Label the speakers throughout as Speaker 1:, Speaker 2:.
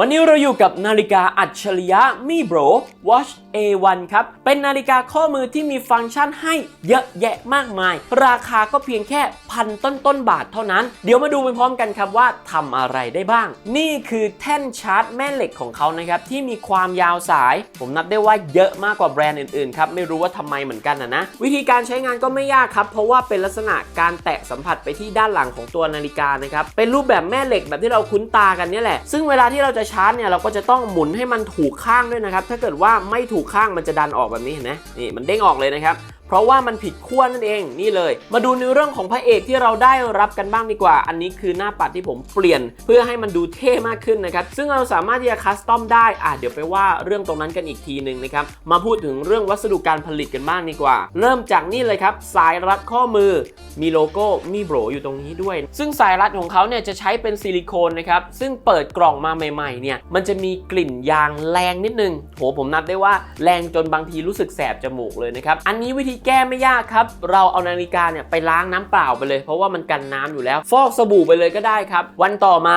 Speaker 1: วันนี้เราอยู่กับนาฬิกาอัจฉริยะมีโบร Watch A1 ครับ เป็นนาฬิกาข้อมือที่มีฟังก์ชันให้เยอะแยะมากมาย ราคาก็เพียงแค่พันต้นต้นๆบาทเท่านั้น เดี๋ยวมาดูไปพร้อมกันครับว่าทำอะไรได้บ้าง นี่คือแท่นชาร์จแม่เหล็กของเขานะครับ ที่มีความยาวสาย ผมนับได้ว่าเยอะมากกว่าแบรนด์อื่นๆครับไม่รู้ว่าทำไมเหมือนกันนะนะวิธีการใช้งานก็ไม่ยากครับ เพราะว่าเป็นลักษณะการแตะสัมผัสไปที่ด้านหลังของตัวนาฬิกานะครับเป็นรูปแบบแม่เหล็กแบบที่เราคุ้นตากันนี่แหละซึ่งเวลาที่เราจะชาร์จเนี่ยเราก็จะต้องหมุนให้มันถูกข้างด้วยนะครับ ถ้าเกิดว่าไม่ถูกข้างมันจะดันออกแบบนี้เห็นไหมนี่มันเด้งออกเลยนะครับ เพราะว่ามันผิดขั้วนั่นเองนี่เลย มาดูในเรื่องของพระเอกที่เราได้รับกันบ้างดีกว่า อันนี้คือหน้าปัดที่ผมเปลี่ยน เพื่อให้มันดูเท่มากขึ้นนะครับ ซึ่งเราสามารถที่จะคัสตอมได้อะเดี๋ยวไปว่าเรื่องตรงนั้นกันอีกทีหนึ่งนะครับ มาพูดถึงเรื่องวัสดุการผลิตกันบ้างดีกว่า เริ่มจากนี่เลยครับ สายรัดข้อมือ มีโลโก้มีโบรอยู่ตรงนี้ด้วย ซึ่งสายรัดของเขาเนี่ยจะใช้เป็นซิลิโคนนะครับซึ่งเปิดกล่องมาใหม่ๆเนี่ยมันจะมีกลิ่นยางแรงนิดนึงโหผมนับได้ว่าแรงจนบางทีรู้สึกแสบจมูกเลยนะครับอันนี้วิธีแก้ไม่ยากครับ เราเอานาฬิกาเนี่ยไปล้างน้ำเปล่าไปเลย เพราะว่ามันกันน้ำอยู่แล้ว ฟอกสบู่ไปเลยก็ได้ครับ วันต่อมา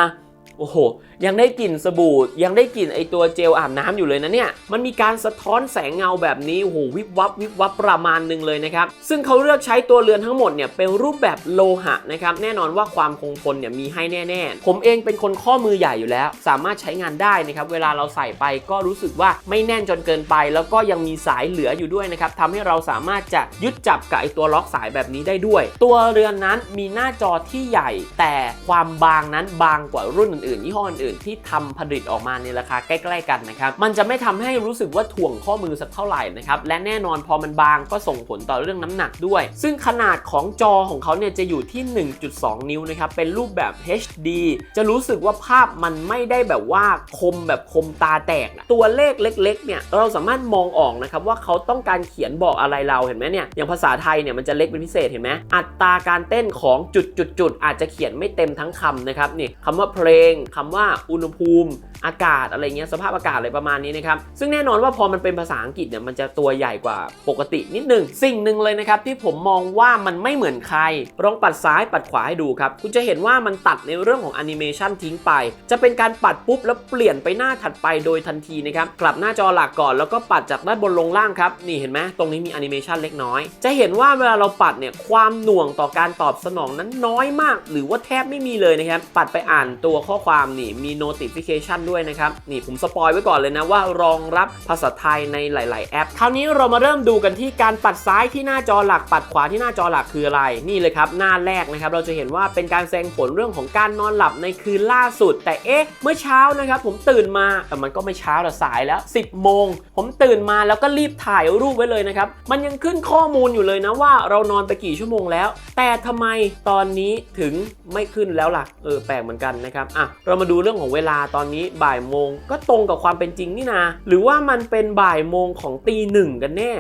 Speaker 1: โอ้โห ยังได้กลิ่นสบู่ ยังได้กลิ่นไอตัวเจลอาบน้ำอยู่เลยนะเนี่ย มันมีการสะท้อนแสงเงาแบบนี้ โอ้โห วิบวับ วิบวับประมาณหนึ่งเลยนะครับ ซึ่งเขาเลือกใช้ตัวเรือนทั้งหมดเนี่ยเป็นรูปแบบโลหะนะครับ แน่นอนว่าความคงทนเนี่ยมีให้แน่ๆ ผมเองเป็นคนข้อมือใหญ่อยู่แล้ว สามารถใช้งานได้นะครับ เวลาเราใส่ไปก็รู้สึกว่าไม่แน่นจนเกินไป แล้วก็ยังมีสายเหลืออยู่ด้วยนะครับทำให้เราสามารถจะยึดจับกับไอตัวล็อกสายแบบนี้ได้ด้วย ตัวเรือนนั้นมีหน้าจอที่ใหญ่ แต่ความบางนั้นบางกว่ารุ่นอื่นๆยี่ห้ออื่นๆที่ทำผลิตออกมาในราคาใกล้ๆกันนะครับมันจะไม่ทำให้รู้สึกว่าถ่วงข้อมือสักเท่าไหร่นะครับและแน่นอนพอมันบางก็ส่งผลต่อเรื่องน้ำหนักด้วย ซึ่งขนาดของจอของเขาเนี่ยจะอยู่ที่ 1.2 นิ้วนะครับเป็นรูปแบบ HD จะรู้สึกว่าภาพมันไม่ได้แบบว่าคมแบบคมตาแตกอะตัวเลขเล็กๆเนี่ยเราสามารถมองออกนะครับว่าเขาต้องการเขียนบอกอะไรเราเห็นไหมเนี่ยอย่างภาษาไทยเนี่ยมันจะเล็กเป็นพิเศษเห็นไหมอัตราการเต้นของจุดๆๆอาจจะเขียนไม่เต็มทั้งคำนะครับนี่คำว่าเพลงคำว่าอุณหภูมิ อากาศอะไรเงี้ยสภาพอากาศอะไรประมาณนี้นะครับซึ่งแน่นอนว่าพอมันเป็นภาษาอังกฤษเนี่ยมันจะตัวใหญ่กว่าปกตินิดนึงสิ่งหนึ่งเลยนะครับที่ผมมองว่ามันไม่เหมือนใครลองปัดซ้ายปัดขวาให้ดูครับคุณจะเห็นว่ามันตัดในเรื่องของแอนิเมชันทิ้งไป จะเป็นการปัดปุ๊บแล้วเปลี่ยนไปหน้าถัดไปโดยทันทีนะครับกลับหน้าจอหลักก่อนแล้วก็ปัดจากด้านบนลงล่างครับนี่เห็นไหมตรงนี้มีแอนิเมชันเล็กน้อย จะเห็นว่าเวลาเราปัดเนี่ยความหน่วงต่อการตอบสนองนั้นน้อยมาก หรือว่าแทบไม่มีเลยนะครับปัดไปอ่านตัวข้อความนี่มี notification ด้วยนะครับนี่ผมสปอยไว้ก่อนเลยนะว่ารองรับภาษาไทยในหลาย ๆ แอป คราวนี้เรามาเริ่มดูกันที่การปัดซ้ายที่หน้าจอหลักปัดขวาที่หน้าจอหลักคืออะไรนี่เลยครับหน้าแรกนะครับเราจะเห็นว่าเป็นการแสดงผลเรื่องของการนอนหลับในคืนล่าสุด แต่เอ๊ะเมื่อเช้านะครับผมตื่นมาแต่มันก็ไม่เช้าแต่สายแล้ว 10 โมง ผมตื่นมาแล้วก็รีบถ่ายรูปไว้เลยนะครับมันยังขึ้นข้อมูลอยู่เลยนะว่าเรานอนไปกี่ชั่วโมงแล้ว แต่ทำไมตอนนี้ถึงไม่ขึ้นแล้วล่ะเออแปลกเหมือนกันนะครับอะเรามาดูเรื่องของเวลาตอนนี้บ่ายโมง ก็ตรงกับความเป็นจริงนี่นาหรือว่ามันเป็นบ่ายโมงของตีหนึ่งกันแน่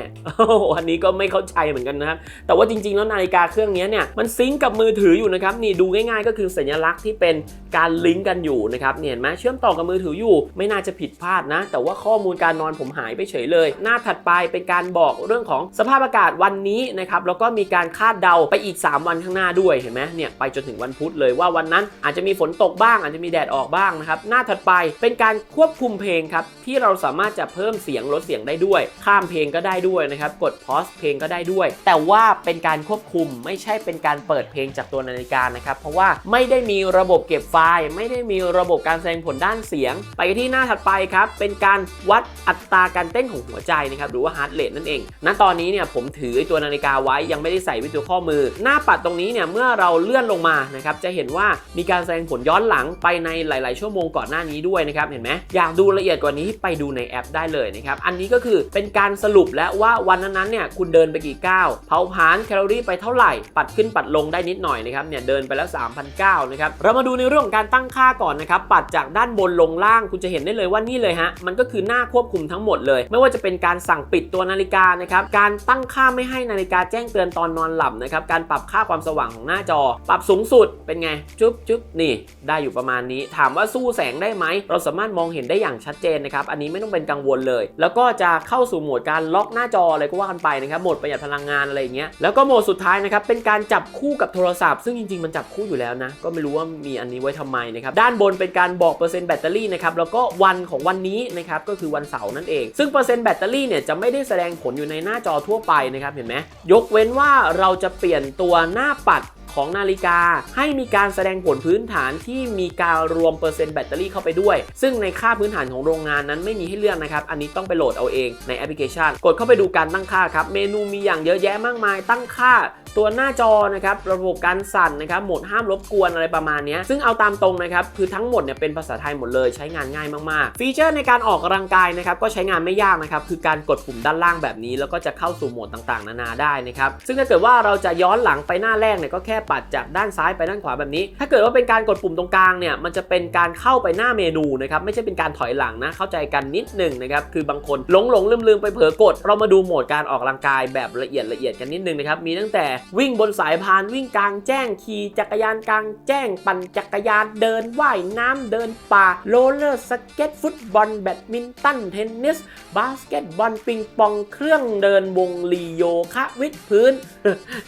Speaker 1: อันนี้ก็ไม่เข้าใจเหมือนกันนะครับ แต่ว่าจริงๆ แล้วนาฬิกาเครื่องนี้เนี่ยมันซิงกับมือถืออยู่นะครับนี่ดูง่ายๆ ก็คือสัญลักษณ์ที่เป็นการลิงก์กันอยู่นะครับนี่เห็นไหมเชื่อมต่อกับมือถืออยู่ ไม่น่าจะผิดพลาดนะ แต่ว่าข้อมูลการนอนผมหายไปเฉยเลย หน้าถัดไปเป็นการบอกเรื่องของสภาพอากาศวันนี้นะครับแล้วก็มีการคาดเดาไปอีก 3 วันข้างหน้าด้วยเห็นไหมเนี่ยไปจนถึงวันพุธเลยว่าวันนั้นอาจจะมีฝนตกบ้าง อาจจะมีแดดออกบ้างนะครับหน้าถัดไปเป็นการควบคุมเพลงครับที่เราสามารถจะเพิ่มเสียงลดเสียงได้ด้วย ข้ามเพลงก็ได้ด้วยนะครับกดพอสเพลงก็ได้ด้วย แต่ว่าเป็นการควบคุมไม่ใช่เป็นการเปิดเพลงจากตัวนาฬิกานะครับเพราะว่าไม่ได้มีระบบเก็บไฟล์ ไม่ได้มีระบบการแสดงผลด้านเสียง ไปที่หน้าถัดไปครับเป็นการวัดอัตราการเต้นของหัวใจนะครับหรือว่าฮาร์ดเรทนั่นเอง ณตอนนี้เนี่ยผมถือตัวนาฬิกาไว้ยังไม่ได้ใส่ไว้ตัวข้อมือ หน้าปัดตรงนี้เนี่ยเมื่อเราเลื่อนลงมานะครับจะเห็นว่ามีการแสดงผลย้อนหลังไปในหลาย ๆ ชั่วโมงก่อนหน้านี้ด้วยนะครับเห็นไหมอยากดูละเอียดกว่านี้ไปดูในแอปได้เลยนะครับอันนี้ก็คือเป็นการสรุปแล้วว่าวันนั้นๆเนี่ยคุณเดินไปกี่ก้าวเผาผลาญแคลอรี่ไปเท่าไหร่ ปัดขึ้นปัดลงได้นิดหน่อยนะครับเนี่ยเดินไปแล้ว3,009นะครับเรามาดูในเรื่องของการตั้งค่าก่อนนะครับปัดจากด้านบนลงล่างคุณจะเห็นได้เลยว่านี่เลยฮะมันก็คือหน้าควบคุมทั้งหมดเลย ไม่ว่าจะเป็นการสั่งปิดตัวนาฬิกานะครับการตั้งค่าไม่ให้นาฬิกาแจ้งเตือนตอนนอนหลับนะครับการปรับค่าความสว่างของหน้าจอ ปรับสูงสุดเป็นไงจุ๊บจุ๊บนี่ ได้อยู่ประมาณนี้ ถามว่าสู้แสงได้ไหมเราสามารถมองเห็นได้อย่างชัดเจนนะครับ อันนี้ไม่ต้องเป็นกังวลเลย แล้วก็จะเข้าสู่โหมดการล็อกหน้าจออะไรก็ว่ากันไปนะครับ โหมดประหยัดพลังงานอะไรอย่างเงี้ย แล้วก็โหมดสุดท้ายนะครับเป็นการจับคู่กับโทรศัพท์ ซึ่งจริงๆมันจับคู่อยู่แล้วนะ ก็ไม่รู้ว่ามีอันนี้ไว้ทำไมนะครับ ด้านบนเป็นการบอกเปอร์เซ็นต์แบตเตอรี่นะครับ แล้วก็วันของวันนี้นะครับ ก็คือวันเสาร์นั่นเอง ซึ่งเปอร์เซ็นต์แบตเตอรี่เนี่ยจะไม่ได้แสดงผลอยู่ในหน้าจอทั่วไปนะครับ เห็นไหมยกเว้นว่าเราจะเปลี่ยนตัวหน้าปัด ของนาฬิกา ให้มีการแสดงผลพื้นฐานที่มีการรวมเปอร์เซ็นต์แบตเตอรี่เข้าไปด้วย ซึ่งในค่าพื้นฐานของโรงงานนั้นไม่มีให้เลือกนะครับ อันนี้ต้องไปโหลดเอาเองในแอปพลิเคชัน กดเข้าไปดูการตั้งค่าครับ เมนูมีอย่างเยอะแยะมากมาย ตั้งค่าตัวหน้าจอนะครับ ระบบการสั่นนะครับ โหมดห้ามรบกวนอะไรประมาณนี้ ซึ่งเอาตามตรงนะครับ คือทั้งหมดเนี่ยเป็นภาษาไทยหมดเลย ใช้งานง่ายมาก ๆ ฟีเจอร์ในการออกกำลังกายนะครับ ก็ใช้งานไม่ยากนะครับ คือการกดปุ่มด้านล่างแบบนี้ แล้วก็จะเข้าสู่โหมดต่าง ๆ นานาได้นะครับ ซึ่งถ้าเกิดว่าเราจะย้อนหลังไปหน้าแรกเนี่ย ก็แค่ปัดจากด้านซ้ายไปด้านขวาแบบนี้ ถ้าเกิดว่าเป็นการกดปุ่มตรงกลางเนี่ยมันจะเป็นการเข้าไปหน้าเมนูนะครับไม่ใช่เป็นการถอยหลังนะเข้าใจกันนิดหนึ่งนะครับคือบางคนหลงหลงลืมลืมไปเผลอกด เรามาดูโหมดการออกกำลังกายแบบละเอียดละเอียดกันนิดนึงนะครับมีตั้งแต่วิ่งบนสายพานวิ่งกลางแจ้งขี่จักรยานกลางแจ้ง ปั่นจักรยานเดินว่ายน้ำเดินป่าโรลเลอร์สเก็ตฟุตบอลแบดมินตันเทนนิสบาสเกตบอลปิงปองเครื่องเดินวงลีโยคะวิดพื้น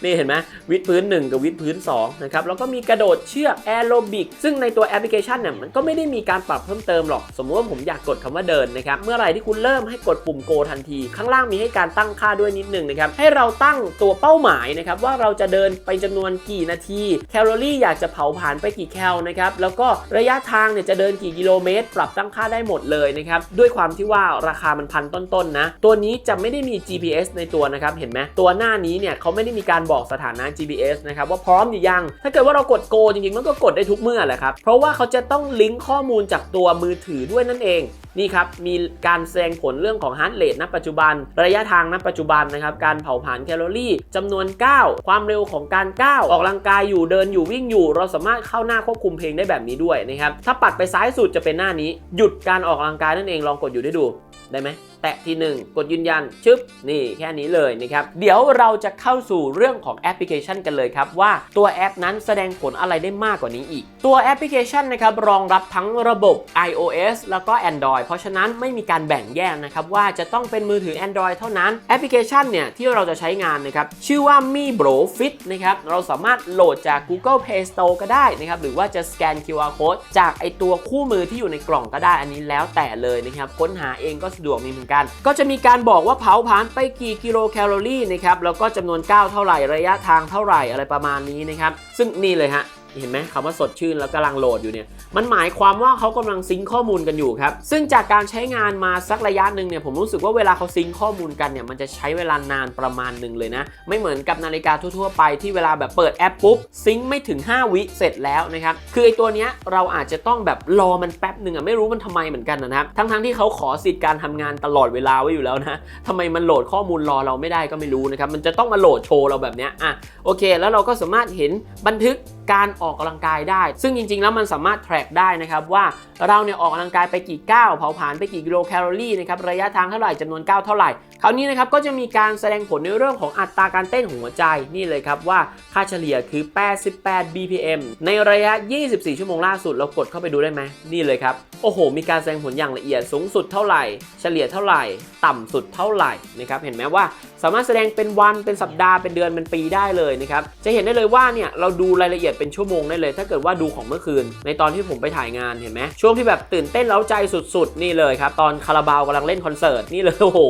Speaker 1: นี่เห็นไหมวิดพื้น 1 กับวิดพื้น2นะครับแล้วก็มีกระโดดเชือกแอโรบิกซึ่งในตัวแอปพลิเคชันเนี่ยมันก็ไม่ได้มีการปรับเพิ่มเติมหรอก สมมติว่าผมอยากกดคำว่าเดินนะครับเมื่อไหร่ที่คุณเริ่มให้กดปุ่มโกทันที ข้างล่างมีให้การตั้งค่าด้วยนิดหนึ่งนะครับให้เราตั้งตัวเป้าหมายนะครับว่าเราจะเดินไปจำนวนกี่นาที แคลอรี่อยากจะเผาผลาญไปกี่แคลนะครับแล้วก็ระยะทางเนี่ยจะเดินกี่กิโลเมตร ปรับตั้งค่าได้หมดเลยนะครับด้วยความที่ว่าราคามันพันต้นๆนะตัวนี้จะไม่ได้มี GPS ในตัวนะครับเห็นไหมตัวหน้านี้เนี่ยเขาไม่ได้มีการบอกสถานะ GPS นะครับว่าพร้อมหรือยัง ถ้าเกิดว่าเรากด Go จริงๆ มันก็กดได้ทุกเมื่อแหละครับ เพราะว่าเขาจะต้องลิงก์ข้อมูลจากตัวมือถือด้วยนั่นเองนี่ครับ มีการแสดงผลเรื่องของฮาร์ดเรทณปัจจุบัน ระยะทางณปัจจุบันนะครับ การเผาผลาญแคลอรี่จำนวนก้าวความเร็วของการก้าวออกกำลังกายอยู่เดินอยู่วิ่งอยู่ เราสามารถเข้าหน้าควบคุมเพลงได้แบบนี้ด้วยนะครับ ถ้าปัดไปซ้ายสุดจะเป็นหน้านี้ หยุดการออกกำลังกายนั่นเองลองกดอยู่ได้ดูได้ไหม แตะทีหนึ่งกดยืนยันชึบนี่แค่นี้เลยนะครับเดี๋ยวเราจะเข้าสู่เรื่องของแอปพลิเคชันกันเลยครับว่าตัวแอปนั้นแสดงผลอะไรได้มากกว่านี้อีก ตัวแอปพลิเคชันนะครับรองรับทั้งระบบ iOS แล้วก็ Android เพราะฉะนั้นไม่มีการแบ่งแยกนะครับว่าจะต้องเป็นมือถือ Android เท่านั้นแอปพลิเคชันเนี่ยที่เราจะใช้งานนะครับชื่อว่า Mi Bro Fit นะครับเราสามารถโหลดจาก Google Play Store ก็ได้นะครับหรือว่าจะสแกน QR Code จากไอตัวคู่มือที่อยู่ในกล่องก็ได้อันนี้แล้วแต่เลยนะครับค้นหาเองก็สะดวกมีเหมือนกันก็จะมีการบอกว่าเผาผลาญไปกี่กิโลแคลอรี่นะครับแล้วก็จำนวนก้าวเท่าไหร่ระยะทางเท่าไหร่อะไรประมาณนี้นะครับซึ่งนี่เลยฮะ เห็นไหมคำว่าสดชื่นแล้วกำลังโหลดอยู่เนี่ยมันหมายความว่าเขากำลังซิงข้อมูลกันอยู่ครับซึ่งจากการใช้งานมาสักระยะหนึ่งเนี่ยผมรู้สึกว่าเวลาเขาซิงข้อมูลกันเนี่ยมันจะใช้เวลานานประมาณหนึ่งเลยนะ ไม่เหมือนกับนาฬิกาทั่วๆไปที่เวลาแบบเปิดแอปปุ๊บซิงไม่ถึง 5 วิเสร็จแล้วนะครับคือไอตัวเนี้ยเราอาจจะต้องแบบรอมันแป๊บหนึ่งอะไม่รู้มันทำไมเหมือนกันนะครับทั้งๆที่เขาขอสิทธิ์การทำงานตลอดเวลาไว้อยู่แล้วนะทำไมมันโหลดข้อมูลรอเราไม่ได้ก็ไม่รู้นะครับมันจะต้องมาโหลดโชว์เราแบบเนี้ยอะโอเค แล้วเราก็สามารถเห็นบันทึกการออกกำลังกายได้ ซึ่งจริง ๆ แล้วมันสามารถ track ได้นะครับว่าเราเนี่ยออกกำลังกายไปกี่ก้าวเผาผลาญไปกี่กิโลแคลอรี่นะครับระยะทางเท่าไหร่จำนวนก้าวเท่าไหร่คราวนี้นะครับก็จะมีการแสดงผลในเรื่องของอัตราการเต้นหัวใจนี่เลยครับว่าค่าเฉลี่ยคือ 88 BPM ในระยะ 24 ชั่วโมงล่าสุดเรากดเข้าไปดูได้ไหมนี่เลยครับโอ้โห มีการแสดงผลอย่างละเอียดสูงสุดเท่าไหร่ เฉลี่ยเท่าไหร่ ต่ำสุดเท่าไหร่นะครับเห็นไหมว่าสามารถแสดงเป็นวันเป็นสัปดาห์เป็นเดือนเป็นปีได้เลยนะครับจะเห็นได้เลยว่าเนี่ยเราดูรายละเอียดเป็นชั่วโมงได้เลย ถ้าเกิดว่าดูของเมื่อคืน ในตอนที่ผมไปถ่ายงานเห็นไหมช่วงที่แบบตื่นเต้นเล้าใจสุดๆ นี่เลยครับ ตอนคาราบาวกำลังเล่นคอนเสิร์ตนี่เลยโอ้โห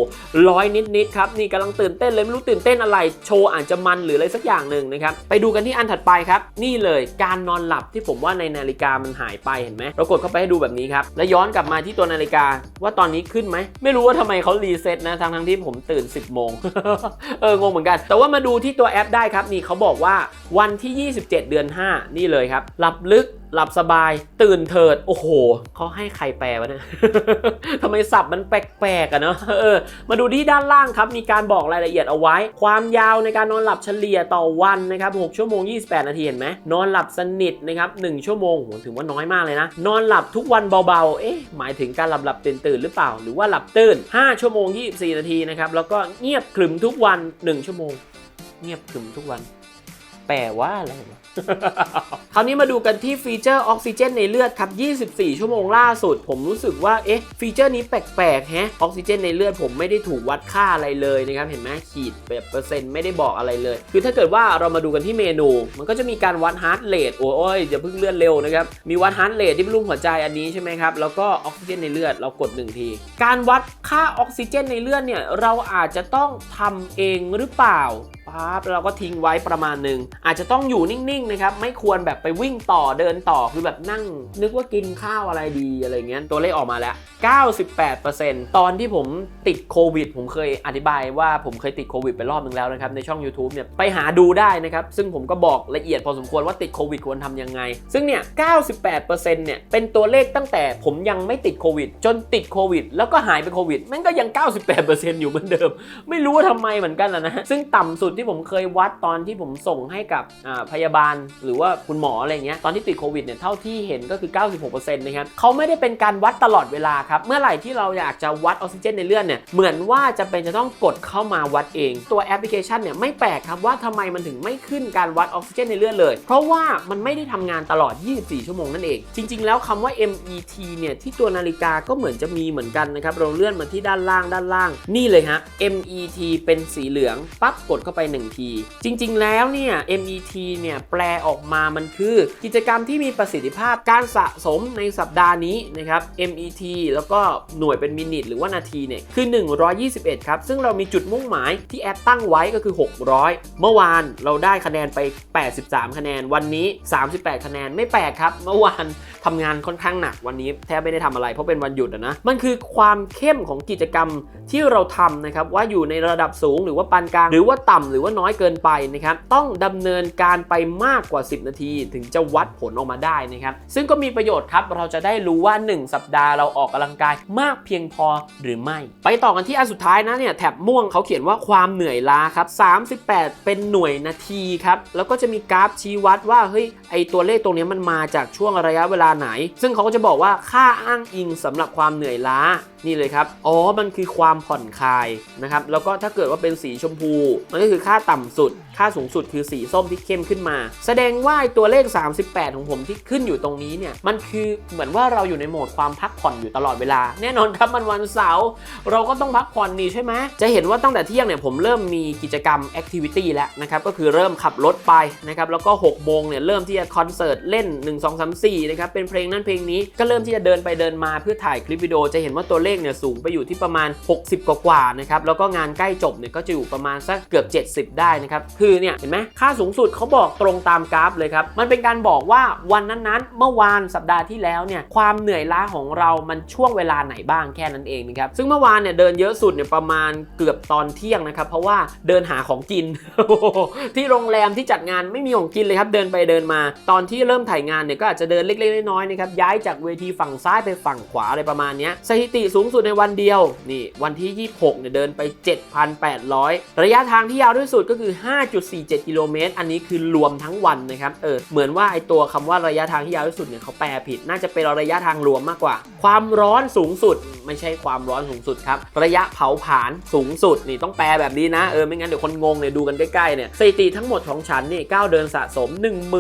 Speaker 1: ร้อยนิดๆครับนี่กำลังตื่นเต้นเลยไม่รู้ตื่นเต้นอะไรโชว์อาจจะมันหรืออะไรสักอย่างหนึ่งนะครับไปดูกันที่อันถัดไปครับ นี่เลยการนอนหลับที่ผมว่าในนาฬิกามันหายไปเห็นไหมเรากดเข้าไปให้ดูแบบนี้ครับแล้วย้อนกลับมาที่ตัวนาฬิกาว่าตอนนี้ขึ้นไหมไม่รู้ว่าทำไมเขารีเซ็ตนะทั้งทั้งที่ผมตื่น 10โมงเอองงเหมือนกัน แต่ว่ามาดูที่ตัวแอปได้ครับนี่เขาบอกว่าวันที่ 27 เดือน 5นี่เลยครับ หลับลึกหลับสบาย ตื่นเถิด โอ้โหเขาให้ใครแปลวะเนี่ยทำไมสับมันแปลกๆอะเนาะเออมาดูที่ด้านล่างครับ มีการบอกรายละเอียดเอาไว้ ความยาวในการนอนหลับเฉลี่ยต่อวันนะครับ6ชั่วโมง 28 นาทีเห็นไหมนอนหลับสนิทนะครับ1ชั่วโมงโหถือว่าน้อยมากเลยนะ นอนหลับทุกวันเบาๆ เอ๊ะหมายถึงการหลับหลับตื่นตื่นหรือเปล่า หรือว่าหลับตื่น 5 ชั่วโมง 24 นาทีนะครับแล้วก็เงียบขรึมทุกวัน 1 ชั่วโมง เงียบขรึมทุกวัน แปลว่าอะไรวะ คราวนี้มาดูกันที่ฟีเจอร์ออกซิเจนในเลือดครับ 24 ชั่วโมงล่าสุด ผมรู้สึกว่า เอ๊ะ ฟีเจอร์นี้แปลกๆ แฮะ ออกซิเจนในเลือดผมไม่ได้ถูกวัดค่าอะไรเลยนะครับ เห็นไหมขีดแบบเปอร์เซ็นต์ไม่ได้บอกอะไรเลย คือถ้าเกิดว่าเรามาดูกันที่เมนู มันก็จะมีการวัดฮาร์ดเรท โอ้ยอย่าเพิ่งเลื่อนเร็วนะครับ มีวัดฮาร์ดเรทที่เป็นรูปหัวใจอันนี้ใช่ไหมครับ แล้วก็ออกซิเจนในเลือดเรากดหนึ่งที การวัดค่าออกซิเจนในเลือดเนี่ย เราอาจจะต้องทำเองหรือเปล่าปั๊บเราก็ทิ้งไว้ประมาณหนึ่งอาจจะต้องอยู่นิ่งๆนะครับไม่ควรแบบไปวิ่งต่อเดินต่อคือแบบนั่ง นึกว่ากินข้าวอะไรดีอะไรเงี้ยตัวเลขออกมาแล้ว 98%ตอนที่ผมติดโควิด ผมเคยอธิบายว่าผมเคยติดโควิดไปรอบนึงแล้วนะครับในช่อง YouTube เนี่ยไปหาดูได้นะครับซึ่งผมก็บอกละเอียดพอสมควรว่าติดโควิดควรทำยังไง ซึ่งเนี่ย 98%เนี่ยเป็นตัวเลขตั้งแต่ผมยังไม่ติดโควิด จนติดโควิด แล้วก็หายไปโควิดมันก็ยัง 98%อยู่เหมือนเดิม ไม่รู้ว่าทำไมเหมือนกันนะนะซึ่งต่ำสุดที่ผมเคยวัดตอนที่ผมส่งให้กับพยาบาล หรือว่าคุณหมออะไรเงี้ยตอนที่ติดโควิดเนี่ยเท่าที่เห็นก็คือ 96%นะครับเขาไม่ได้เป็นการวัดตลอดเวลาครับ เมื่อไหร่ที่เราอยากจะวัดออกซิเจนในเลือดเนี่ยเหมือนว่าจะเป็นจะต้องกดเข้ามาวัดเอง ตัวแอปพลิเคชันเนี่ยไม่แปลกครับว่าทำไมมันถึงไม่ขึ้นการวัดออกซิเจนในเลือดเลย เพราะว่ามันไม่ได้ทำงานตลอด 24 ชั่วโมงนั่นเอง จริง ๆ แล้วคำว่า MET เนี่ยที่ตัวนาฬิกาก็เหมือนจะมีเหมือนกันนะครับเราเลื่อนมาที่ด้านล่างด้านล่าง นี่เลยฮะ MET เป็นสีเหลืองปั๊บกดเข้าไป1 ที จริง ๆ แล้วเนี่ย MET เนี่ยแปลออกมามันคือกิจกรรมที่มีประสิทธิภาพการสะสมในสัปดาห์นี้นะครับ MET แล้วก็หน่วยเป็นมินิทหรือว่านาทีเนี่ยคือ 121 ครับ ซึ่งเรามีจุดมุ่งหมายที่แอปตั้งไว้ก็คือ 600 เมื่อวานเราได้คะแนนไป 83 คะแนน วันนี้ 38 คะแนนไม่แปลกครับ เมื่อวานทำงานค่อนข้างหนักวันนี้แทบไม่ได้ทำอะไรเพราะเป็นวันหยุดนะมันคือความเข้มของกิจกรรมที่เราทำนะครับว่าอยู่ในระดับสูงหรือว่าปานกลางหรือว่าต่ำหรือว่าน้อยเกินไปนะครับต้องดำเนินการไปมากกว่า 10 นาที ถึงจะวัดผลออกมาได้นะครับซึ่งก็มีประโยชน์ครับเราจะได้รู้ว่า 1 สัปดาห์เราออกกำลังกายมากเพียงพอหรือไม่ ไปต่อกันที่อันสุดท้ายนะเนี่ยแถบม่วงเขาเขียนว่าความเหนื่อยล้าครับ38 เป็นหน่วยนาทีครับแล้วก็จะมีกราฟชี้วัดว่าเฮ้ยไอตัวเลขตรงนี้มันมาจากช่วงระยะเวลาไหน ซึ่งเขาก็จะบอกว่าค่าอ้างอิงสำหรับความเหนื่อยล้านี่เลยครับอ๋อมันคือความผ่อนคลายนะครับแล้วก็ถ้าเกิดว่าเป็นสีชมพูมันก็คือค่าต่ำสุด ค่าสูงสุดคือสีส้มที่เข้มขึ้นมา แสดงว่าตัวเลข 38 ของผมที่ขึ้นอยู่ตรงนี้เนี่ย มันคือเหมือนว่าเราอยู่ในโหมดความพักผ่อนอยู่ตลอดเวลา แน่นอนครับมันวันเสาร์เราก็ต้องพักผ่อนนี่ใช่ไหมจะเห็นว่าตั้งแต่เที่ยงเนี่ยผมเริ่มมีกิจกรรมแอคทิวิตี้แล้วนะครับ ก็คือเริ่มขับรถไปนะครับ แล้วก็6โมงเนี่ยเริ่มที่จะคอนเสิร์ตเล่น 1 2 3 4นะครับ เป็นเพลงนั้นเพลงนี้ ก็เริ่มที่จะเดินไปเดินมาเพื่อถ่ายคลิปวิดีโอ จะเห็นว่าตัวเลขเนี่ยสูงไปอยู่ที่ประมาณ 60 กว่าๆนะครับ แล้วก็งานใกล้จบเนี่ยก็จะอยู่ประมาณสักเกือบ70 ได้นะครับ คือเนี่ยเห็นไหมค่าสูงสุดเขาบอกตรงตามกราฟเลยครับ มันเป็นการบอกว่าวันนั้นๆ เมื่อวานสัปดาห์ที่แล้วเนี่ยความเหนื่อยล้าของเรามันช่วงเวลาไหนบ้างแค่นั้นเองนะครับ ซึ่งเมื่อวานเนี่ยเดินเยอะสุดเนี่ยประมาณเกือบตอนเที่ยงนะครับ เพราะว่าเดินหาของกิน ที่โรงแรมที่จัดงานไม่มีของกินเลยครับเดินไปเดินมา ตอนที่เริ่มถ่ายงานเนี่ยก็อาจจะเดินเล็กๆน้อยๆนะครับย้ายจากเวทีฝั่งซ้ายไปฝั่งขวาอะไรประมาณนี้สถิติสูงสุดในวันเดียวนี่วันที่ 26เนี่ยเดินไป 7,800 ระยะทางที่ยาวด้วยที่สุดก็คือ 5.47 กิโลเมตร อันนี้คือรวมทั้งวันนะครับ เออ เหมือนว่าไอตัวคำว่าระยะทางที่ยาวที่สุดเนี่ยเขาแปลผิด น่าจะเป็นระยะทางรวมมากกว่า ความร้อนสูงสุด ไม่ใช่ความร้อนสูงสุดครับ ระยะเผาผลาญสูงสุดนี่ต้องแปลแบบนี้นะ เออไม่งั้นเดี๋ยวคนงงเนี่ยดูกันใกล้ๆเนี่ยสถิติทั้งหมดของฉันนี่ก้าวเดินสะสม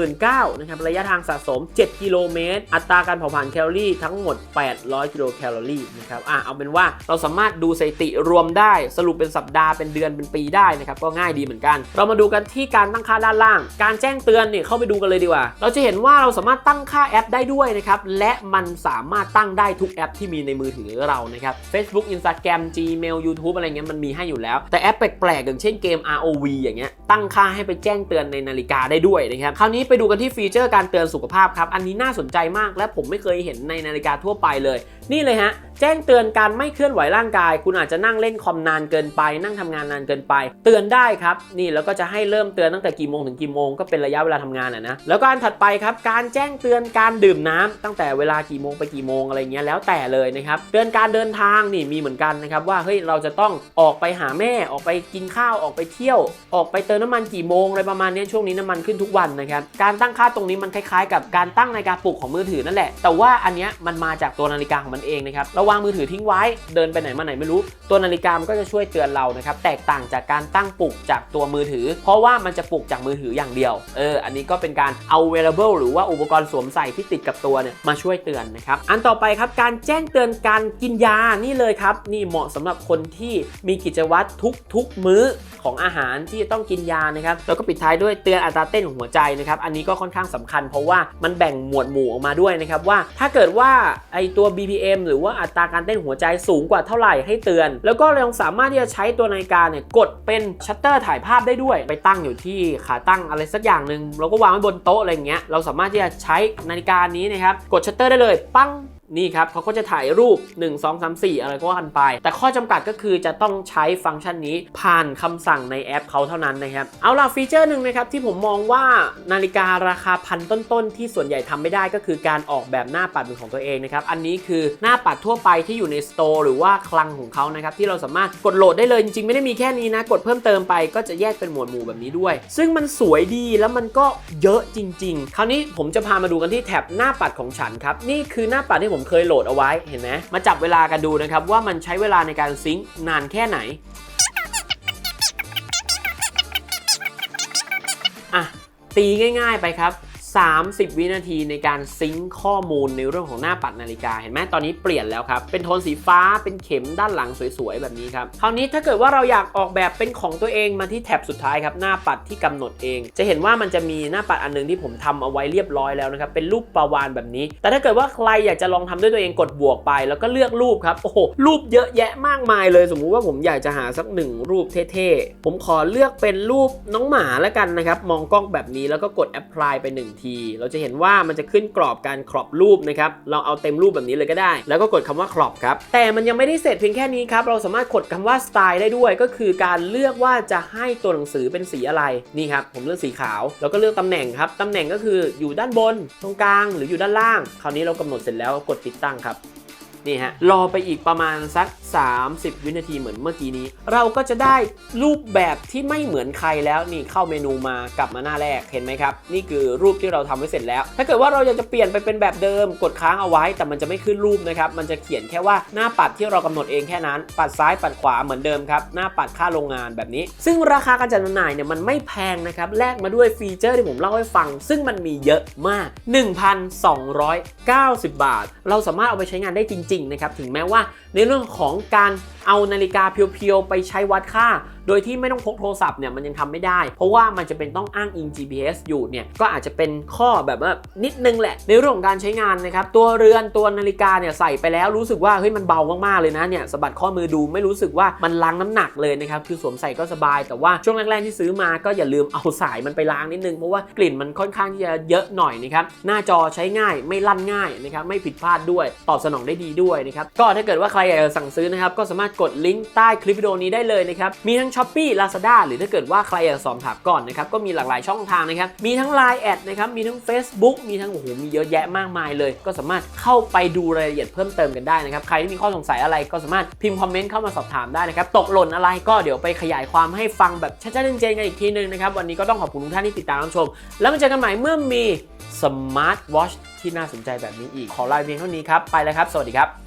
Speaker 1: 19,000นะครับระยะทางสะสม 7 กิโลเมตร อัตราการเผาผลาญแคลอรี่ทั้งหมด 800 กิโลแคลอรี่นะครับอะเอาเป็นว่าเราสามารถดูสถิติรวมได้สรุปเป็นสัปดาห์เป็นเดือนเป็นปีได้นะครับก็ง่ายดีเหมือนกัน เรามาดูกันที่การตั้งค่าด้านล่าง การแจ้งเตือนเนี่ยเข้าไปดูกันเลยดีกว่า เราจะเห็นว่าเราสามารถตั้งค่าแอปได้ด้วยนะครับและมันสามารถตั้งได้ทุกแอปที่มีในมือถือเรานะครับ Facebook Instagram Gmail YouTube อะไรเงี้ยมันมีให้อยู่แล้ว แต่แอปแปลกๆอย่างเช่นเกม ROV อย่างเงี้ยตั้งค่าให้ไปแจ้งเตือนในนาฬิกาได้ด้วยนะครับคราวนี้ไปดูกันที่ฟีเจอร์การเตือนสุขภาพครับอันนี้น่าสนใจมากและผมไม่เคยเห็นในนาฬิกาทั่วไปเลย นี่เลยฮะ แจ้งเตือนการไม่เคลื่อนไหวร่างกาย คุณอาจจะนั่งเล่นคอมนานเกินไป นั่งทำงานนานเกินไป เตือนได้ครับ นี่แล้วก็จะให้เริ่มเตือนตั้งแต่กี่โมงถึงกี่โมงก็เป็นระยะเวลาทำงานอะนะแล้วก็อันถัดไปครับการแจ้งเตือนการดื่มน้ำตั้งแต่เวลากี่โมงไปกี่โมงอะไรเงี้ยแล้วแต่เลยนะครับเตือนการเดินทางนี่มีเหมือนกันนะครับว่าเฮ้ยเราจะต้องออกไปหาแม่ออกไปกินข้าวออกไปเที่ยว ออกไปเติมน้ำมันกี่โมงอะไรประมาณนี้ช่วงนี้น้ำมันขึ้นทุกวันนะครับการตั้งค่าตรงนี้มันคล้ายๆ กับการตั้งนาฬิกาปลุกของมือถือนั่นแหละแต่ว่าอันเนี้ยมันมาจากตัวนาฬิกาของมันเองนะครับระวังางมือถือทิ้งไว้เดินไปไหนมาไหนไม่รู้ ตัวนาฬิกามันก็จะช่วยเตือนเรานะครับแตกต่างจากการตั้งปลุกจากตัวมือถือ เพราะว่ามันจะปลุกจากมือถืออย่างเดียวเอออันนี้ก็เป็นการเอา wearable หรือว่าอุปกรณ์สวมใส่ที่ติดกับตัวเนี่ยมาช่วยเตือนนะครับอันต่อไปครับการแจ้งเตือนการกินยานี่เลยครับนี่เหมาะสำหรับคนที่มีกิจวัตรทุกๆมื้อของอาหารที่จะต้องกินยานะครับแล้วก็ปิดท้ายด้วยเตือนอัตราเต้นของหัวใจนะครับอันนี้ก็ค่อนข้างสำคัญ เพราะว่ามันแบ่งหมวดหมู่ออกมาด้วยนะครับว่าถ้าเกิดว่าไอตัว BPA BPM หรือว่าอัตราการเต้นหัวใจสูงกว่าเท่าไหร่ให้เตือน แล้วก็เรายังสามารถที่จะใช้ตัวนาฬิกาเนี่ยกดเป็นชัตเตอร์ถ่ายภาพได้ด้วย ไปตั้งอยู่ที่ขาตั้งอะไรสักอย่างหนึ่งเราก็วางไว้บนโต๊ะอะไรเงี้ยเราสามารถที่จะใช้นาฬิกานี้นะครับกดชัตเตอร์ได้เลย ปั้ง นี่ครับเขาก็จะถ่ายรูป 1 2 3 4 อะไรก็ว่ากันไป แต่ข้อจำกัดก็คือจะต้องใช้ฟังก์ชันนี้ผ่านคำสั่งในแอปเขาเท่านั้นนะครับ เอาล่ะฟีเจอร์หนึ่งนะครับที่ผมมองว่านาฬิการาคาพันต้นๆ ที่ส่วนใหญ่ทำไม่ได้ก็คือการออกแบบหน้าปัดเป็นของตัวเองนะครับ อันนี้คือหน้าปัดทั่วไปที่อยู่ในสโตร์หรือว่าคลังของเขานะครับที่เราสามารถกดโหลดได้เลยจริงๆไม่ได้มีแค่นี้นะกดเพิ่มเติมไปก็จะแยกเป็นหมวดหมู่แบบนี้ด้วย ซึ่งมันสวยดีแล้วมันก็เยอะจริง ๆ คราวนี้ผมจะพามาดูกันที่แท็บหน้าปัดของฉันครับนี่คือหน้าปัดที่ผมเคยโหลดเอาไว้เห็นไหมมาจับเวลากันดูนะครับว่ามันใช้เวลาในการซิงค์นานแค่ไหนอะตีง่าย ๆ ไปครับ 30 วินาทีในการซิงค์ข้อมูลในเรื่องของหน้าปัดนาฬิกา เห็นไหมตอนนี้เปลี่ยนแล้วครับ เป็นโทนสีฟ้าเป็นเข็มด้านหลังสวยๆ แบบนี้ครับ คราวนี้ถ้าเกิดว่าเราอยากออกแบบเป็นของตัวเองมาที่แท็บสุดท้ายครับ หน้าปัดที่กำหนดเอง จะเห็นว่ามันจะมีหน้าปัดอันหนึงที่ผมทำเอาไว้เรียบร้อยแล้วนะครับ เป็นรูปปาวานแบบนี้ แต่ถ้าเกิดว่าใครอยากจะลองทำด้วยตัวเองกดบวกไป แล้วก็เลือกรูปครับ โอ้โห รูปเยอะแยะมากมายเลย สมมุติว่าผมอยากจะหาสักหนึ่งรูปเท่ๆ ผมขอเลือกเป็นรูปน้องหมาแล้วกันนะครับ มองกล้องแบบนี้แล้วก็กด apply ไปหนึ่งที เราจะเห็นว่ามันจะขึ้นกรอบการครอบรูปนะครับ เราเอาเต็มรูปแบบนี้เลยก็ได้ แล้วก็กดคำว่าครอบครับ แต่มันยังไม่ได้เสร็จเพียงแค่นี้ครับ เราสามารถกดคำว่าสไตล์ได้ด้วย ก็คือการเลือกว่าจะให้ตัวหนังสือเป็นสีอะไร นี่ครับ ผมเลือกสีขาว แล้วก็เลือกตำแหน่งครับ ตำแหน่งก็คืออยู่ด้านบน ตรงกลาง หรืออยู่ด้านล่าง คราวนี้เรากำหนดเสร็จแล้วกดติดตั้งครับ นี่ฮะรอไปอีกประมาณสัก 30 วินาทีเหมือนเมื่อกี้นี้ เราก็จะได้รูปแบบที่ไม่เหมือนใครแล้วนี่เข้าเมนูมากลับมาหน้าแรกเห็นไหมครับ นี่คือรูปที่เราทำไว้เสร็จแล้ว ถ้าเกิดว่าเราอยากจะเปลี่ยนไปเป็นแบบเดิมกดค้างเอาไว้ แต่มันจะไม่ขึ้นรูปนะครับมันจะเขียนแค่ว่าหน้าปัดที่เรากำหนดเองแค่นั้น ปัดซ้ายปัดขวาเหมือนเดิมครับหน้าปัดค่าโรงงานแบบนี้ ซึ่งราคาการจัดจำหน่ายเนี่ยมันไม่แพงนะครับแลกมาด้วยฟีเจอร์ที่ผมเล่าให้ฟัง ซึ่งมันมีเยอะมาก 1,290 บาท เราสามารถเอาไปใช้งานได้จริงๆนะครับถึงแม้ว่า ในเรื่องของการเอานาฬิกาเพียวๆ ไปใช้วัดค่า โดยที่ไม่ต้องพกโทรศัพท์เนี่ยมันยังทำไม่ได้ เพราะว่ามันจะเป็นต้องอ้างอิง GPS อยู่เนี่ยก็อาจจะเป็นข้อแบบว่านิดนึงแหละ ในเรื่องของการใช้งานนะครับตัวเรือนตัวนาฬิกาเนี่ยใส่ไปแล้วรู้สึกว่าเฮ้ยมันเบามากๆเลยนะเนี่ยสะบัดข้อมือดูไม่รู้สึกว่ามันล้างน้ำหนักเลยนะครับคือสวมใส่ก็สบาย แต่ว่าช่วงแรกๆที่ซื้อมาก็อย่าลืมเอาสายมันไปล้างนิดนึงเพราะว่ากลิ่นมันค่อนข้างที่จะเยอะหน่อยนะครับหน้าจอใช้ง่ายไม่ลั่นง่ายนะครับไม่ผิดพลาดด้วยตอบสนองได้ดีด้วยนะครับก็ถ้าเกิดว่าใครอยากจะสั่งซื้อนะครับ ก็สามารถกดลิงก์ใต้คลิปวิดีโอนี้ได้เลยนะครับ มีทั้ง s h อ p e e Lazada หรือถ้าเกิดว่าใครอยากสอบถามก่อนนะครับ ก็มีหลากหลายช่องทางนะครับ มีทั้ง Line แอดนะครับ มีทั้ง Facebook มีทั้งโอ้โหมีเยอะแยะมากมายเลย ก็สามารถเข้าไปดูรายละเอียดเพิ่มเติมกันได้นะครับ ใครที่มีข้อสงสัยอะไรก็สามารถพิมพ์คอมเมนต์เข้ามาสอบถามได้นะครับ ตกหล่นอะไรก็เดี๋ยวไปขยายความให้ฟังแบบชัดๆเจนๆกันอีกทีนึงนะครับ วันนี้ก็ต้องขอบคุณทุกท่านที่ติดตามรับชม แล้วมาเจอกันใหม่เมื่อมีสมาร์ทวอชที่น่าสนใจแบบนี้อีก ขอลาเพียงเท่านี้ครับ ไปแล้วครับ สวัสดีครับ